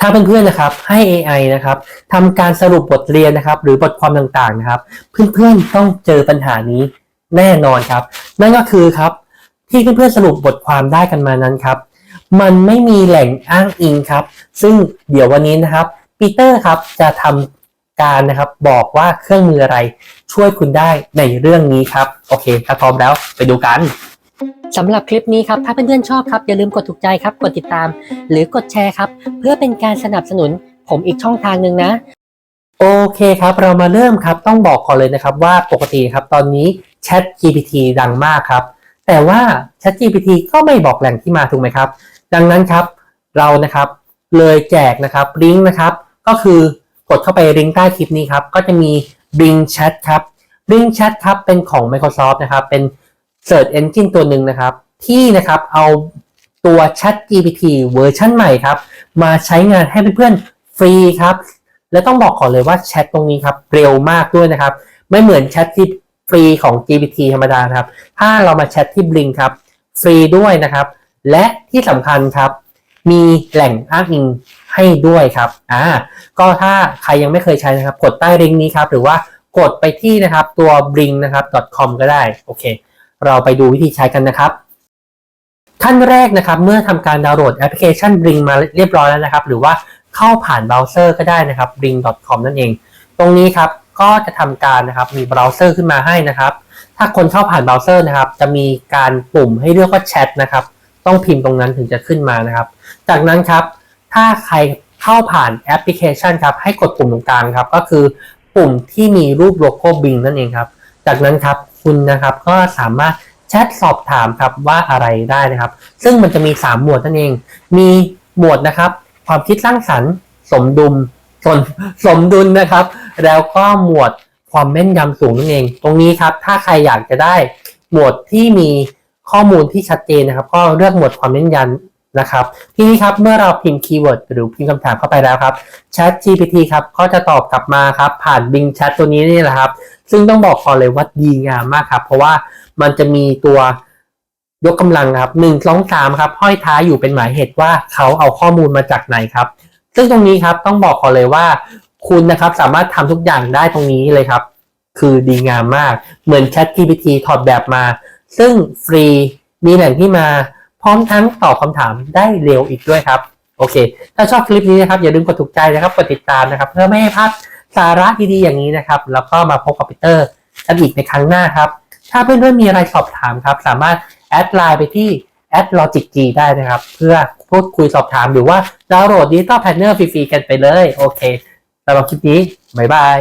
ถ้าเพื่อนๆนะครับให้ AI นะครับทำการสรุปบทเรียนนะครับ หรือบทความต่างๆนะครับ เพื่อนๆต้องเจอปัญหานี้แน่นอนครับ นั่นก็คือครับที่เพื่อนๆสรุปบทความได้กันมานั้นครับ มันไม่มีแหล่งอ้างอิงครับ ซึ่งเดี๋ยววันนี้นะครับปีเตอร์ครับจะทำการนะครับบอกว่าเครื่องมืออะไรช่วยคุณได้ในเรื่องนี้ครับ โอเคถ้าพร้อมแล้วไปดูกัน สำหรับคลิปนี้ครับ ถ้าเพื่อนๆชอบครับ อย่าลืมกดถูกใจครับ กดติดตาม หรือกดแชร์ครับ เพื่อเป็นการสนับสนุนผมอีกช่องทางหนึ่งนะ โอเคครับ เรามาเริ่มครับ ต้องบอกก่อนเลยนะครับว่าปกติครับตอนนี้ Chat GPT ดังมากครับ แต่ว่า Chat GPT ก็ไม่บอกแหล่งที่มาถูกไหมครับ ดังนั้นครับเรานะครับเลยแจกนะครับลิงก์นะครับ ก็คือกดเข้าไปลิงก์ใต้คลิปนี้ครับ ก็จะมี Bing Chat ครับ Bing Chat ครับเป็นของ Microsoft นะครับเป็น Search Engine ตัวหนึ่งนะครับ ที่นะครับเอาตัว Chat GPT เวอร์ชันใหม่ครับ มาใช้งานให้เพื่อนๆฟรีครับ และต้องบอกก่อนเลยว่าแชทตรงนี้ครับเร็วมากด้วยนะครับ ไม่เหมือนแชทที่ฟรีของ GPT ธรรมดาครับ ถ้าเรามาแชทที่ Blink ครับ ฟรีด้วยนะครับ และที่สำคัญครับมีแหล่งอ้างอิงให้ด้วยครับ อ่า ก็ถ้าใครยังไม่เคยใช้นะครับ กดใต้ลิงก์นี้ครับ หรือว่ากดไปที่นะครับตัว blink นะครับ .com ก็ได้ โอเค เราไปดูวิธีใช้กันนะครับ ขั้นแรกนะครับเมื่อทำการดาวน์โหลดแอปพลิเคชัน Blink มาเรียบร้อยแล้วนะครับ หรือว่าเข้าผ่านเบราว์เซอร์ก็ได้นะครับ blink.com นั่นเอง ตรงนี้ครับก็จะทำการนะครับมีเบราว์เซอร์ขึ้นมาให้นะครับ ถ้าคนเข้าผ่านเบราว์เซอร์นะครับ จะมีการปุ่มให้เลือกว่าแชทนะครับ ต้องพิมพ์ตรงนั้นถึงจะขึ้นมานะครับ จากนั้นครับ ถ้าใครเข้าผ่านแอปพลิเคชันครับ ให้กดปุ่มตรงกลางครับ ก็คือปุ่มที่มีรูปโลโก้บิงนั่นเองครับ จากนั้นครับ คุณนะครับ ก็สามารถแชทสอบถามครับว่าอะไรได้นะครับ ซึ่งมันจะมี 3 หมวดนั่นเอง มีหมวดนะครับ ความคิดสร้างสรรค์สมดุลสมสมดุลนะครับ แล้วก็หมวดความแม่นยำสูงนั่นเอง ตรงนี้ครับ ถ้าใครอยากจะได้หมวดที่มีข้อมูลที่ชัดเจนนะครับ ก็เลือกหมวดความแม่นยำ นะครับ ทีนี้ครับเมื่อเราพิมพ์คีย์เวิร์ดหรือพิมพ์คำถามเข้าไปแล้วครับ Chat GPT ครับก็จะตอบกลับมาครับผ่าน Bing Chat ตัวนี้นี่แหละครับ ซึ่งต้องบอกก่อนเลยว่าดีงามมากครับ เพราะว่ามันจะมีตัวยกกำลังครับหนึ่งสองสามครับห้อยท้ายอยู่เป็นหมายเหตุว่าเขาเอาข้อมูลมาจากไหนครับ ซึ่งตรงนี้ครับต้องบอกก่อนเลยว่า คุณนะครับสามารถทำทุกอย่างได้ตรงนี้เลยครับ คือดีงามมากเหมือน Chat GPT ถอดแบบมา ซึ่งฟรีมีแหล่งที่มา ร้อมทั้งตอบคำถามได้เร็วอีกด้วยครับโอเค ถ้าชอบคลิปนี้นะครับอย่าลืมกดถูกใจนะครับกดติดตามนะครับ เพื่อไม่ให้พลาดสาระดีๆอย่างนี้นะครับ แล้วก็มาพบกับปีเตอร์กันอีกในครั้งหน้าครับ ถ้าเพื่อนๆมีอะไรสอบถามครับ สามารถแอดไลน์ไปที่ logic g ได้นะครับ เพื่อพูดคุยสอบถามหรือว่าดาวน์โหลดดิจิตอลแพนเนอร์ฟรีๆกันไปเลย โอเคสำหรับคลิปนี้ บ๊ายบาย